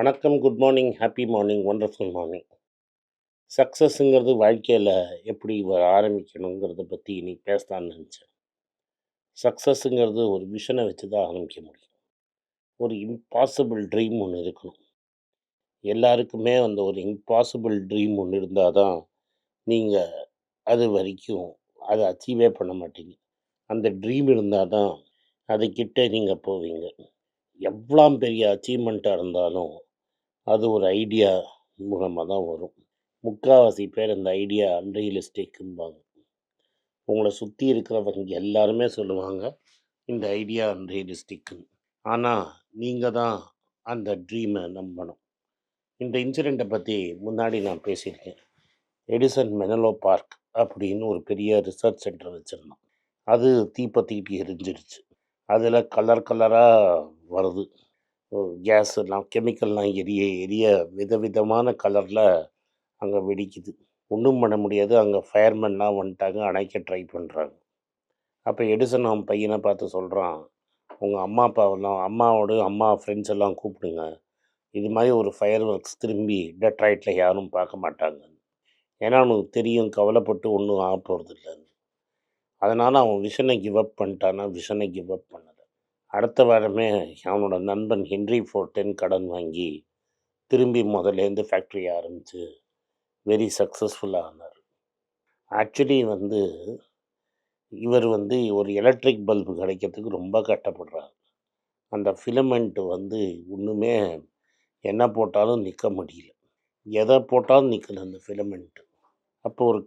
வணக்கம் good morning happy morning wonderful morning சக்ஸஸ்ங்கிறது வாழ்க்கையில் எப்படி வ- ஆரம்பிக்கணுங்கிறத பற்றி இன்னைக்கு பேசலான்னு நினச்சேன். சக்ஸஸ்ங்கிறது ஒரு விஷனை வச்சு தான் ஆரம்பிக்க முடியும். ஒரு இம்பாசிபிள் ட்ரீம் ஒன்று இருக்கணும். எல்லாருக்குமே அந்த ஒரு இம்பாசிபிள் ட்ரீம் ஒன்று இருந்தால் தான் நீங்கள் அது வரைக்கும் அதை அச்சீவே பண்ண மாட்டீங்க. அந்த ட்ரீம் இருந்தால் தான் அதுக்கிட்ட நீங்கள் போவீங்க. எவ்வளோ பெரிய அச்சீவ்மெண்ட்டாக இருந்தாலும் அது ஒரு ஐடியா மூலமாக தான் வரும். முக்கால்வாசி பேர் அந்த ஐடியா அன்ரியலிஸ்டிக்கும்பாங்க உங்களை சுற்றி இருக்கிறவங்க எல்லாருமே சொல்லுவாங்க இந்த ஐடியா அன்ரியலிஸ்டிக்குன்னு ஆனால் நீங்கள் தான் அந்த ட்ரீமை நம்பணும். இந்த இன்சிடெண்ட்டை பற்றி முன்னாடி நான் பேசியிருக்கேன். எடிசன் மெனலோ பார்க் அப்படின்னு ஒரு பெரிய ரிசர்ச் சென்டர் வச்சுருந்தோம் அது தீப்பத்திக்கிட்டு எரிஞ்சிருச்சு. அதில் கலர் கலராக வருது. கேஸ் எல்லாம் கெமிக்கல்லாம் எரிய எரிய விதவிதமான கலரில் அங்கே வெடிக்குது. ஒன்றும் பண்ண முடியாது. அங்கே ஃபயர்மேன்லாம் வந்துட்டாங்க. அணைக்க ட்ரை பண்ணுறாங்க அப்போ எடிசன் அவன் பையனை பார்த்து சொல்கிறான் உங்கள் அம்மா அப்பாவெல்லாம் அம்மாவோட அம்மா ஃப்ரெண்ட்ஸ் எல்லாம் கூப்பிடுங்க. இது மாதிரி ஒரு ஃபயர் ஒர்க்ஸ் திரும்பி டெட்ராய்ட்டில் யாரும் பார்க்க மாட்டாங்க ஏன்னா அவனுக்கு தெரியும் கவலைப்பட்டு ஒன்றும் ஆக போகிறது இல்லைன்னு அதனால் அவன் விஷனை கிவ் அப் பண்ணிட்டான்னா விஷனை கிவ் அப் பண்ண அடுத்த வாரமே அவனோட நண்பன் ஹென்ரி ஃபோர்டென் கடன் வாங்கி திரும்பி முதல்லேருந்து ஃபேக்ட்ரி ஆரம்பித்து வெரி சக்ஸஸ்ஃபுல்லாக ஆனார். ஆக்சுவலி வந்து இவர் வந்து ஒரு எலக்ட்ரிக் பல்பு கிடைக்கிறதுக்கு ரொம்ப கஷ்டப்படுறார். அந்த ஃபிலமெண்ட் வந்து ஒன்றுமே என்ன போட்டாலும் நிற்க முடியல. எதை போட்டாலும் நிற்கல அந்த ஃபிலமெண்ட்டு அப்போ ஒரு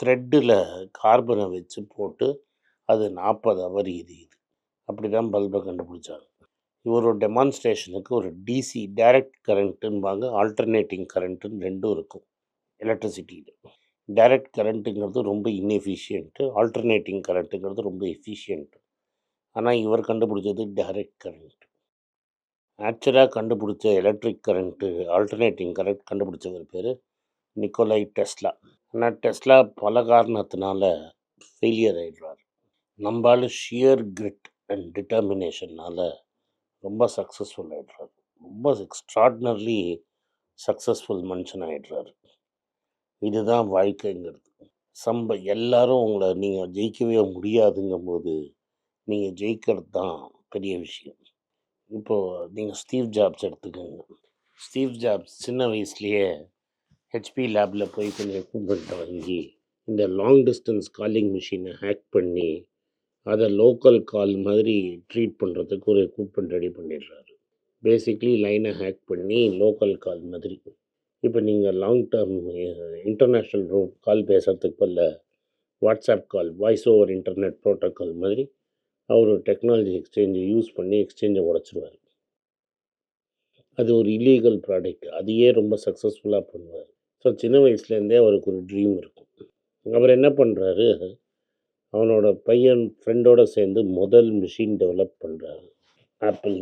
த்ரெட்டில் கார்பனை வச்சு போட்டு அது நாற்பது அவர் எரியுது. அப்படி தான் பல்பை கண்டுபிடிச்சாங்க. இவரோட டெமான்ஸ்ட்ரேஷனுக்கு ஒரு டிசி டைரக்ட் கரண்ட்டுன்பாங்க ஆல்டர்னேட்டிங் கரண்ட்டுன்னு ரெண்டும் இருக்கும் எலக்ட்ரிசிட்டியில் டைரக்ட் கரண்ட்டுங்கிறது ரொம்ப இன்எஃபிஷியன்ட்டு ஆல்டர்னேட்டிங் கரண்ட்டுங்கிறது ரொம்ப எஃபிஷியன்ட்டு ஆனால் இவர் கண்டுபிடிச்சது டைரக்ட் கரண்ட் ஆக்சுவலாக கண்டுபிடிச்ச எலக்ட்ரிக் கரண்ட்டு ஆல்டர்னேட்டிங் கரண்ட் கண்டுபிடிச்சவர் பேர் நிக்கோலை டெஸ்லா ஆனால் டெஸ்லா பல காரணத்தினால ஃபெயிலியர் ஆகிடுறார் நம்மளால் ஷியர் கிரிட் அண்ட் டிட்டர்மினேஷனால் ரொம்ப சக்ஸஸ்ஃபுல் ஆகிடுறாரு ரொம்ப எக்ஸ்ட்ராடினர்லி சக்ஸஸ்ஃபுல் மனுஷன் ஆகிடுறாரு இதுதான் வாழ்க்கைங்கிறது. சம்ப எல்லாரும் உங்களை நீங்கள் ஜெயிக்கவே முடியாதுங்கும் போது நீங்கள் ஜெயிக்கிறது தான் பெரிய விஷயம். இப்போது நீங்கள் ஸ்டீவ் ஜாப்ஸ் எடுத்துக்கோங்க. ஸ்டீவ் ஜாப்ஸ் சின்ன வயசுலேயே ஹெச்பி லேபில் போய் கொஞ்சம் எக்யூப்மெண்ட்டை வாங்கி இந்த லாங் டிஸ்டன்ஸ் காலிங் மிஷினை ஹேக் பண்ணி அதை லோக்கல் கால் மாதிரி ட்ரீட் பண்ணுறதுக்கு ஒரு எக்யூப்மெண்ட் ரெடி பண்ணிடுறாரு. பேசிக்லி லைனை ஹேக் பண்ணி லோக்கல் கால் மாதிரி. இப்போ நீங்கள் long term international route call பேசுகிறதுக்கு பல்ல WhatsApp call voice over internet protocol மாதிரி அவர் டெக்னாலஜி எக்ஸ்சேஞ்சை யூஸ் பண்ணி எக்ஸ்சேஞ்சை உடச்சிருவார். அது ஒரு இல்லீகல் ப்ராடக்ட் அதையே ரொம்ப சக்ஸஸ்ஃபுல்லாக பண்ணுவார். ஸோ சின்ன வயசுலேருந்தே அவருக்கு ஒரு ட்ரீம் இருக்கும். அவர் என்ன பண்ணுறாரு அவனோட பையன் ஃப்ரெண்டோட சேர்ந்து முதல் மிஷின் டெவலப் பண்ணுறாரு ஆப்பிள்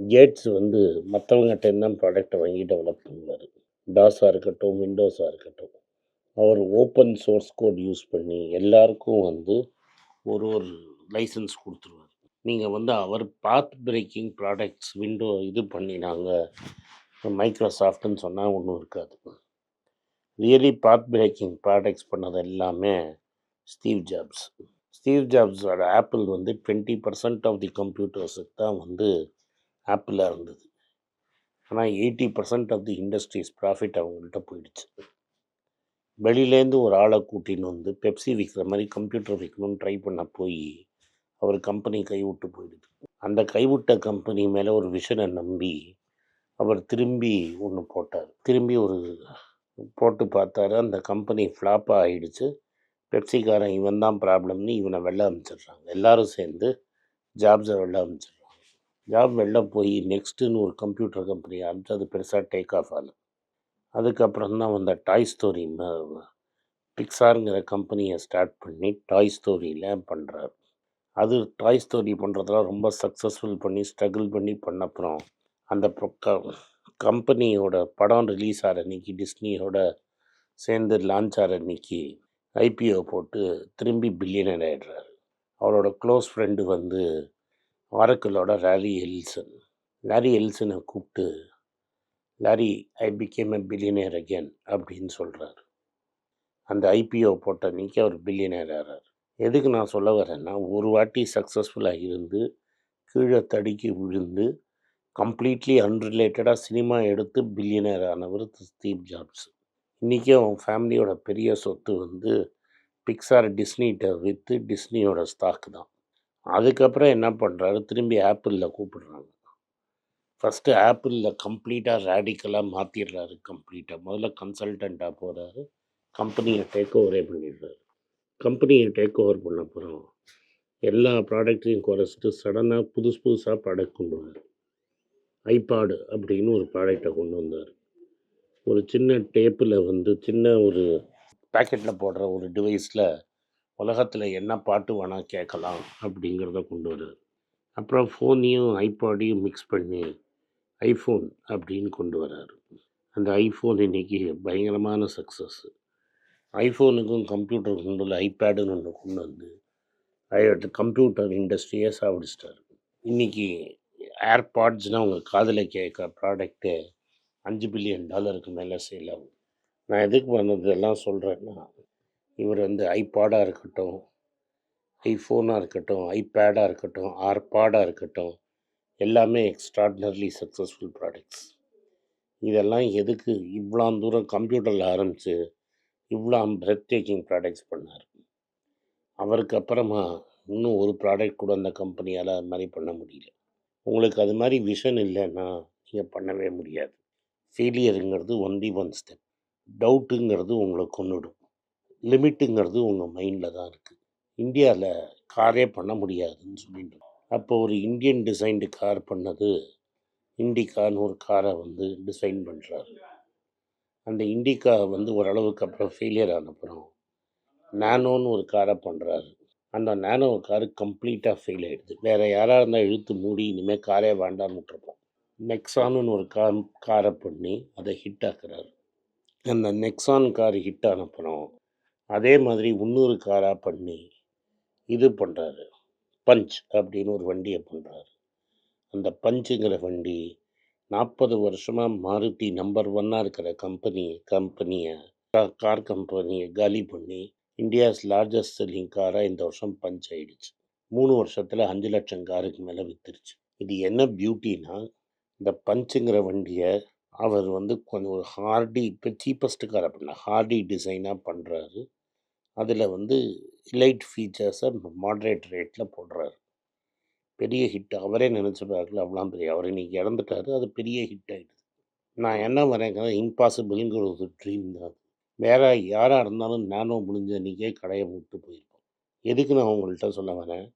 கேட்ஸ் வந்து மற்றவங்ககிட்ட தான் ப்ராடக்டை வாங்கி டெவலப் பண்ணுவார். டாஸாக இருக்கட்டும் விண்டோஸாக இருக்கட்டும். அவர் ஓப்பன் சோர்ஸ் கோட் யூஸ் பண்ணி எல்லாருக்கும் வந்து ஒரு ஒரு லைசன்ஸ் கொடுத்துருவார். நீங்கள் வந்து அவர் பாத் பிரேக்கிங் ப்ராடக்ட்ஸ் விண்டோ இது பண்ணினாங்க. மைக்ரோசாஃப்ட்னு சொன்னால் ஒன்றும் இருக்காது. ரியலி பாத் பிரேக்கிங் ப்ராடக்ட்ஸ் பண்ணது எல்லாமே ஸ்டீவ் ஜாப்ஸ் ஸ்டீவ் ஜாப்ஸோட ஆப்பிள் வந்து டுவெண்ட்டி பர்சன்ட் ஆஃப் தி கம்ப்யூட்டர்ஸுக்கு தான் வந்து ஆப்பிளாக இருந்தது. ஆனால் eighty percent of the industry's profit அவங்கள்ட்ட போயிடுச்சு. வெளியிலேருந்து ஒரு ஆளை கூட்டின்னு வந்து பெப்சி விற்கிற மாதிரி கம்ப்யூட்டர் விற்கணும்னு ட்ரை பண்ண போய் அவர் கம்பெனி கைவிட்டு போயிடுது. அந்த கைவிட்ட கம்பெனி மேலே ஒரு விஷனை நம்பி அவர் திரும்பி ஒன்று போட்டார். திரும்பி ஒரு போட்டு பார்த்தாரு அந்த கம்பெனி ஃப்ளாப்பாக ஆகிடுச்சு பெப்சிக்காரன் இவன் தான் ப்ராப்ளம்னு இவனை வெளில அனுப்பிச்சிடுறாங்க எல்லாரும் சேர்ந்து ஜாப்ஸை வெளில அனுப்பிச்சிடுறாங்க ஜாப் வெளில போய் நெக்ஸ்ட்டுன்னு ஒரு கம்ப்யூட்டர் கம்பெனி ஆரம்பிச்சு அது பெருசாக டேக் ஆஃப் ஆகல. அதுக்கப்புறம் தான் வந்த டாய் ஸ்டோரி பிக்சாருங்கிற கம்பெனியை ஸ்டார்ட் பண்ணி டாய் ஸ்டோரியில் பண்ணுறாரு அது டாய் ஸ்டோரி பண்ணுறதுலாம் ரொம்ப சக்ஸஸ்ஃபுல் பண்ணி ஸ்ட்ரகிள் பண்ணி பண்ண அப்புறம் அந்த கம்பெனியோட படம் ரிலீஸ் ஆகிற அன்னைக்கு டிஸ்னியோட சேர்ந்து லான்ச் ஆகிற அன்னைக்கு ஐபிஓ போட்டு திரும்பி பில்லியனர் ஆகிடுறாரு அவரோட க்ளோஸ் ஃப்ரெண்டு வந்து ஆரக்கிளோட லாரி எல்சன் லாரி எல்சனை கூப்பிட்டு Larry I became a billionaire again அப்படின்னு சொல்கிறாரு அந்த ஐபிஓ போட்ட அன்னைக்கு அவர் பில்லியனர் ஆகிறார் எதுக்கு நான் சொல்ல வரேன்னா ஒரு வாட்டி சக்ஸஸ்ஃபுல்லாக இருந்து கீழே தடுக்கி விழுந்து கம்ப்ளீட்லி அன்ரிலேட்டடாக சினிமா எடுத்து பில்லியனர் ஆனவர் ஸ்டீவ் ஜாப்ஸ். இன்றைக்கி அவன் ஃபேமிலியோட பெரிய சொத்து வந்து பிக்சார் டிஸ்னிகிட்ட விற்று டிஸ்னியோட ஸ்டாக் தான். அதுக்கப்புறம் என்ன பண்ணுறாரு திரும்பி ஆப்பிளில் கூப்பிடுறாங்க. ஃபஸ்ட்டு ஆப்பிளில் கம்ப்ளீட்டாக ரேடிக்கலாக மாற்றிடுறாரு கம்ப்ளீட்டாக முதல்ல கன்சல்டண்ட்டாக போகிறாரு கம்பெனியை டேக் ஓவரே பண்ணிடுறாரு. கம்பெனியை டேக் ஓவர் பண்ண அப்புறம் எல்லா ப்ராடக்ட்டையும் குறைச்சிட்டு சடனாக புதுசு புதுசாக ப்ராடக்ட் கொண்டு வந்தார். ஐபாடு அப்படின்னு ஒரு ப்ராடக்டை கொண்டு வந்தார். ஒரு சின்ன டேப்பில் வந்து சின்ன ஒரு பேக்கெட்டில் போடுற ஒரு டிவைஸில் உலகத்தில் என்ன பாட்டு வேணால் கேட்கலாம் அப்படிங்கிறத கொண்டு வர்றார் அப்புறம் ஃபோனையும் ஐபாடையும் மிக்ஸ் பண்ணி ஐஃபோன் அப்படின்னு கொண்டு வராரு. அந்த ஐஃபோன் இன்றைக்கி பயங்கரமான சக்ஸஸ்ஸு ஐஃபோனுக்கும் கம்ப்யூட்டருக்கும் உள்ள ஐபேடுன்னு ஒன்று கொண்டு வந்து கம்ப்யூட்டர் இண்டஸ்ட்ரியே சாப்பிடிச்சிட்டாரு இன்றைக்கி ஏர்பாட்ஸ்னால் உங்கள் காதில் கேட்க ப்ராடக்ட்டு அஞ்சு பில்லியன் டாலருக்கு மேலே சேல் ஆகும். நான் எதுக்கு வந்தது எல்லாம் சொல்கிறேன்னா இவர் வந்து ஐபாடாக இருக்கட்டும் ஐஃபோனாக இருக்கட்டும் ஐபேடாக இருக்கட்டும் ஆர்பாடாக இருக்கட்டும் எல்லாமே எக்ஸ்ட்ராடினர்லி சக்ஸஸ்ஃபுல் ப்ராடக்ட்ஸ் இதெல்லாம் எதுக்கு இவ்வளோ தூரம் கம்ப்யூட்டரில் ஆரம்பித்து இவ்வளோ பிரெத் டேக்கிங் ப்ராடக்ட்ஸ் பண்ணார்? அவருக்கு அப்புறமா இன்னும் ஒரு ப்ராடக்ட் கூட அந்த கம்பெனியால் அது மாதிரி பண்ண முடியல. உங்களுக்கு அது மாதிரி விஷன் இல்லைன்னா நீங்கள் பண்ணவே முடியாது. ஃபெயிலியருங்கிறது ஒன்லி ஒன் ஸ்டெப். டவுட்டுங்கிறது உங்களை கொண்டுடும் லிமிட்டுங்கிறது உங்கள் மைண்டில் தான் இருக்குது இந்தியாவில் காரே பண்ண முடியாதுன்னு சொல்லிட்டு. அப்போ ஒரு இந்தியன் டிசைன்டு கார் பண்ணது இண்டிகான்னு ஒரு காரை வந்து டிசைன் பண்ணுறாரு அந்த இண்டிகா வந்து ஓரளவுக்கு அப்புறம் ஃபெயிலியர் ஆனப்புறம் நானோன்னு ஒரு காரை பண்ணுறாரு அந்த நானோ காரு கம்ப்ளீட்டாக ஃபெயில் ஆகிடுது வேறு யாராக இருந்தால் இழுத்து மூடி இனிமேல் காரே வேண்டாம்னு விட்டுருப்போம். நெக்ஸான்னு ஒரு கார் காரை பண்ணி அதை ஹிட் ஆக்குறாரு. அந்த நெக்ஸான் கார் ஹிட் ஆன அதே மாதிரி இன்னொரு காராக பண்ணி இது பண்ணுறாரு பஞ்ச் அப்படின்னு ஒரு வண்டியை பண்ணுறாரு அந்த பஞ்சுங்கிற வண்டி நாற்பது வருஷமாக மாருதி நம்பர் ஒன்னாக இருக்கிற கம்பெனி கம்பெனியை கார் கம்பெனியை காலி பண்ணி இந்தியாஸ் லார்ஜஸ்ட் செல்லிங் காராக இந்த வருஷம் பஞ்ச் ஆயிடுச்சு. மூணு வருஷத்தில் அஞ்சு லட்சம் காருக்கு மேலே விற்றுருச்சு இது என்ன பியூட்டின்னா இந்த பஞ்சுங்கிற வண்டியை அவர் வந்து கொஞ்சம் ஒரு ஹார்டி இப்போ சீப்பஸ்ட்டு கார் அப்படின்னா ஹார்டி டிசைனாக பண்ணுறாரு அதில் வந்து லைட் ஃபீச்சர்ஸை மாட்ரேட் ரேட்டில் போடுறாரு. பெரிய ஹிட் அவரே நினச்சி பார்க்கல அவ்வளோ பெரிய அவர் இன்றைக்கி இறந்துட்டார் அது பெரிய ஹிட் ஆகிடுது நான் என்ன வரேங்கிறது இம்பாசிபிள்ங்கிற ஒரு ட்ரீம் தான். வேறு யாராக இருந்தாலும் நானும் முடிஞ்ச அன்றைக்கே கடையை விட்டு போயிருப்போம் எதுக்கு நான் உங்கள்கிட்ட சொல்ல வரேன்?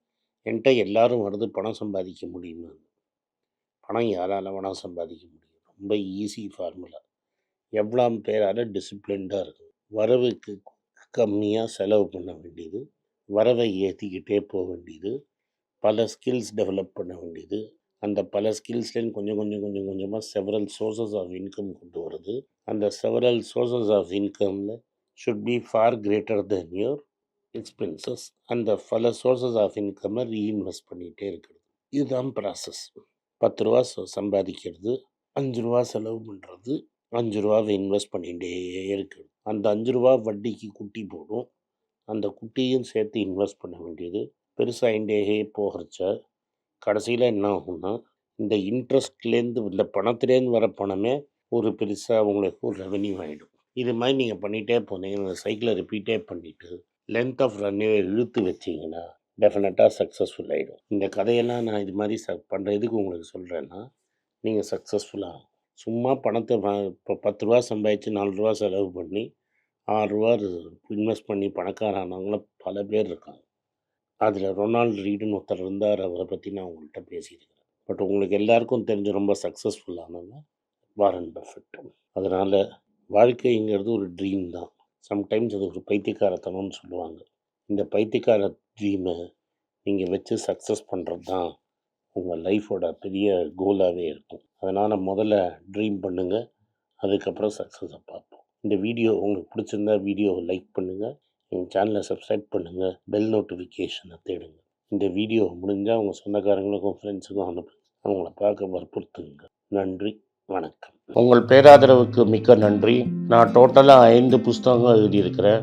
என்கிட்ட எல்லோரும் வருது பணம் சம்பாதிக்க முடியுமா பணம் யாரால் வேணால் சம்பாதிக்க முடியும். ரொம்ப ஈஸி ஃபார்முலா எவ்வளோ பேரால் டிசிப்ளின்டாக இருக்கும். வரவுக்கு கம்மியாக செலவு பண்ண வேண்டியது. வரவை ஏற்றிக்கிட்டே போக வேண்டியது. பல ஸ்கில்ஸ் டெவலப் பண்ண வேண்டியது. அந்த பல ஸ்கில்ஸ்லேருந்து கொஞ்சம் கொஞ்சம் கொஞ்சம் கொஞ்சமாக செவரல் சோர்சஸ் ஆஃப் இன்கம் கொண்டு வருது அந்த several sources of இன்கமில் should be far greater than your expenses அந்த பல சோர்சஸ் ஆஃப் இன்கம்மை ரீஇன்வெஸ்ட் பண்ணிகிட்டே இருக்கிறது. இதுதான் ப்ராசஸ் பத்து ரூபா சம்பாதிக்கிறது அஞ்சு ரூபா செலவு பண்ணுறது அஞ்சு ரூபாவை இன்வெஸ்ட் பண்ணிகிட்டே இருக்குது அந்த அஞ்சு ரூபா வட்டிக்கு குட்டி போடும். அந்த குட்டியும் சேர்த்து இன்வெஸ்ட் பண்ண வேண்டியது. பெருசாகிண்டே போகிறச்ச கடைசியில் என்ன ஆகும்னா இந்த இன்ட்ரெஸ்ட்லேருந்து இந்த பணத்துலேருந்து வர பணமே ஒரு பெருசாக உங்களுக்கு ஒரு ரெவென்யூ ஆகிடும் இது மாதிரி நீங்கள் பண்ணிகிட்டே போனீங்கன்னா சைக்கிளை ரிப்பீட்டே பண்ணிவிட்டு லென்த் ஆஃப் ரன்னே இழுத்து வச்சிங்கன்னா டெஃபினட்டாக சக்ஸஸ்ஃபுல் ஆகிடும் இந்த கதையெல்லாம் நான் இது மாதிரி ச பண்ணுறதுக்கு உங்களுக்கு சொல்கிறேன்னா நீங்கள் சக்ஸஸ்ஃபுல்லாக சும்மா பணத்தை இப்போ பத்து ரூபா சம்பாதிச்சு நாலு ரூபா செலவு பண்ணி ஆறுரூவா இன்வெஸ்ட் பண்ணி பணக்காரானவங்களும் பல பேர் இருக்காங்க. அதில் ரொனால்டு ரீடுன்னு ஒருத்தர் இருந்தார் அவரை பற்றி நான் உங்கள்கிட்ட பேசியிருக்கிறேன். பட் உங்களுக்கு எல்லாருக்கும் தெரிஞ்ச ரொம்ப சக்ஸஸ்ஃபுல்லானவங்க வாரன் பெஃபெக்ட் அதனால் வாழ்க்கைங்கிறது ஒரு ட்ரீம் தான். சம்டைம்ஸ் அது ஒரு பைத்தியக்காரத்தனம்னு சொல்லுவாங்க. இந்த பைத்தியக்கார ட்ரீமை நீங்கள் வச்சு சக்ஸஸ் பண்ணுறது தான் உங்கள் லைஃபோட பெரிய கோலாகவே இருக்கும். அதனால் முதல்ல ட்ரீம் பண்ணுங்கள் அதுக்கப்புறம் சக்ஸஸை பார்ப்போம். இந்த வீடியோ உங்களுக்கு பிடிச்சிருந்தா வீடியோவை லைக் பண்ணுங்கள் எங்கள் சேனலை சப்ஸ்கிரைப் பண்ணுங்கள் பெல் நோட்டிஃபிகேஷனை தேடுங்க. இந்த வீடியோ முடிஞ்சால் உங்கள் சொந்தக்காரங்களுக்கும் ஃப்ரெண்ட்ஸுக்கும் அனுப்பு அவங்கள பார்க்க வற்புறுத்துங்க. நன்றி வணக்கம். உங்கள் பேராதரவுக்கு மிக்க நன்றி. நான் டோட்டலாக ஐந்து புஸ்தகங்கள் எழுதியிருக்கிறேன்.